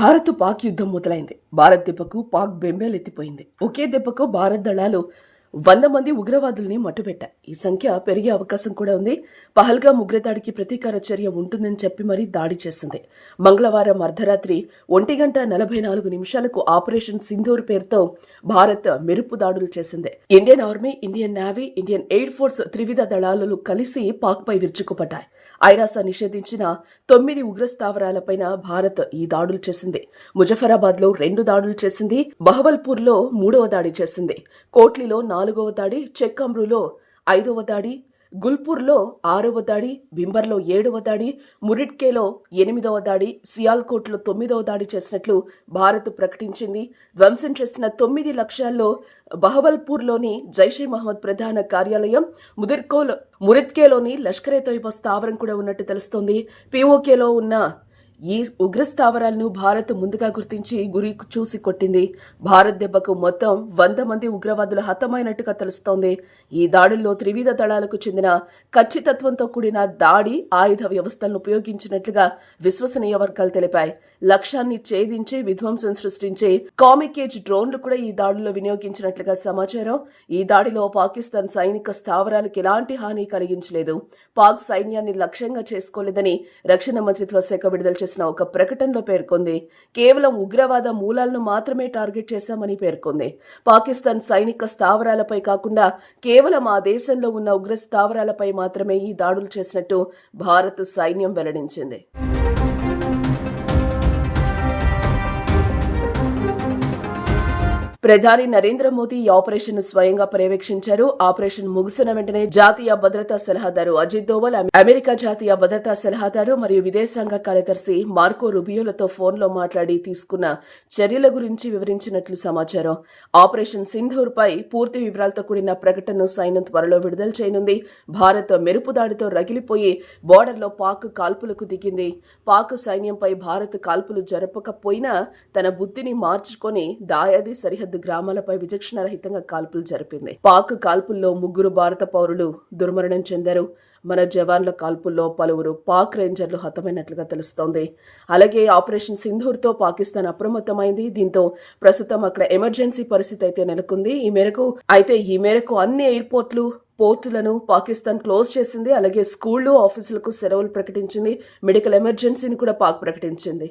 భారత్ పాక్ యుద్ధం మొదలైంది. భారత్ దెబ్బకు పాక్ బెంబేలెత్తిపోయింది. ఒకే దెబ్బకు భారత్ దళాలు వంద మంది ఉగ్రవాదుల్ని మట్టుబెట్టాయి ఈ సంఖ్య పెరిగే అవకాశం కూడా ఉంది. పహల్గా ఉగ్రదాడికి ప్రతీకార చర్య ఉంటుందని చెప్పి మరీ దాడి చేసింది. మంగళవారం అర్ధరాత్రి ఒంటి గంట నలభై నాలుగు నిమిషాలకు ఆపరేషన్ సింధూర్ పేరుతో భారత్ మెరుపు దాడులు చేసింది. Indian army Indian navy Indian air force త్రివిధ దళాలు కలిసి పాక్పై విరుచుకుపడ్డాయి. ఐరాస నిషేధించిన తొమ్మిది ఉగ్ర స్థావరాలపైన భారత్ ఈ దాడులు చేసింది. ముజఫరాబాద్లో రెండు దాడులు చేసింది. బహవల్పూర్లో మూడవ దాడి చేసింది. కోట్లిలో నాలుగవ దాడి. చెక్కమ్రులో ఐదవ దాడి. గుల్పూర్లో ఆరవ దాడి బింబర్లో ఏడవ దాడి మురిట్కేలో ఎనిమిదవ దాడి సియాల్కోట్లో తొమ్మిదవ దాడి చేసినట్లు భారత్ ప్రకటించింది. ధ్వంసం చేసిన తొమ్మిది లక్ష్యాల్లో బహవల్పూర్లోని జైషే మహమ్మద్ ప్రధాన కార్యాలయం ముదిర్కోలో మురిత్కేలోని లష్కరే తోయిబా స్థావరం కూడా ఉన్నట్టు తెలుస్తోంది. పీఓకేలో ఉన్న ఈ ఉగ్ర స్థావరాలను భారత్ ముందుగా గుర్తించి గురి చూసి కొట్టింది. భారత్ దెబ్బకు మొత్తం వంద మంది ఉగ్రవాదులు హతమైనట్టుగా తెలుస్తోంది. ఈ దాడుల్లో త్రివిధ దళాలకు చెందిన ఖచ్చితత్వంతో కూడిన దాడి ఆయుధ వ్యవస్థలను ఉపయోగించినట్లుగా విశ్వసనీయ వర్గాలు తెలిపాయి. లక్ష్యాన్ని ఛేదించి విధ్వంసం సృష్టించే కామికేజ్ డ్రోన్లు కూడా ఈ దాడిలో వినియోగించినట్లుగా సమాచారం. ఈ దాడిలో పాకిస్తాన్ సైనిక స్థావరాలకు ఎలాంటి హాని కలిగించలేదు. పాక్ సైన్యాన్ని లక్ష్యంగా చేసుకోలేదని రక్షణ మంత్రిత్వ శాఖ విడుదల చేసిన ఒక ప్రకటనలో పేర్కొంది. కేవలం ఉగ్రవాద మూలాలను మాత్రమే టార్గెట్ చేశామని పేర్కొంది. పాకిస్తాన్ సైనిక స్థావరాలపై కాకుండా కేవలం ఆ దేశంలో ఉన్న ఉగ్ర స్థావరాలపై మాత్రమే ఈ దాడులు చేసినట్టు భారత్ సైన్యం వెల్లడించింది. ప్రధాని నరేంద్ర మోదీ ఈ ఆపరేషన్ను స్వయంగా పర్యవేక్షించారు. ఆపరేషన్ ముగిసిన వెంటనే జాతీయ భద్రతా సలహాదారు అజిత్ దోవల్ అమెరికా జాతీయ భద్రతా సలహాదారు మరియు విదేశాంగ కార్యదర్శి మార్కో రుబియోలతో ఫోన్లో మాట్లాడి తీసుకున్న చర్యల గురించి వివరించినట్లు సమాచారం. ఆపరేషన్ సింధూర్ పై పూర్తి వివరాలతో కూడిన ప్రకటనను సైన్యం త్వరలో విడుదల చేయనుంది. భారత్ మెరుపు దాడితో రగిలిపోయి బోర్డర్లో పాక్ కాల్పులకు దిగింది. పాక్ సైన్యంపై భారత్ కాల్పులు జరపకపోయినా తన బుద్ధిని మార్చుకొని దాయాది సరిహద్దు సరిహద్దు గ్రామాలపై విచక్షణారహితంగా కాల్పులు జరిపింది. పాక్ కాల్పుల్లో ముగ్గురు భారత పౌరులు దుర్మరణం చెందారు. మన జవాన్ల కాల్పుల్లో పలువురు పాక్ రేంజర్లు హతమైనట్లుగా తెలుస్తోంది. అలాగే ఆపరేషన్ సింధూర్తో పాకిస్తాన్ అప్రమత్తమైంది. దీంతో ప్రస్తుతం అక్కడ ఎమర్జెన్సీ పరిస్థితి అయితే నెలకొంది. ఈ మేరకు అయితే ఈ మేరకు అన్ని ఎయిర్పోర్ట్లు పోర్టులను పాకిస్తాన్ క్లోజ్ చేసింది. అలాగే స్కూళ్ళు ఆఫీసులకు సెలవులు ప్రకటించింది. మెడికల్ ఎమర్జెన్సీని కూడా పాక్ ప్రకటించింది.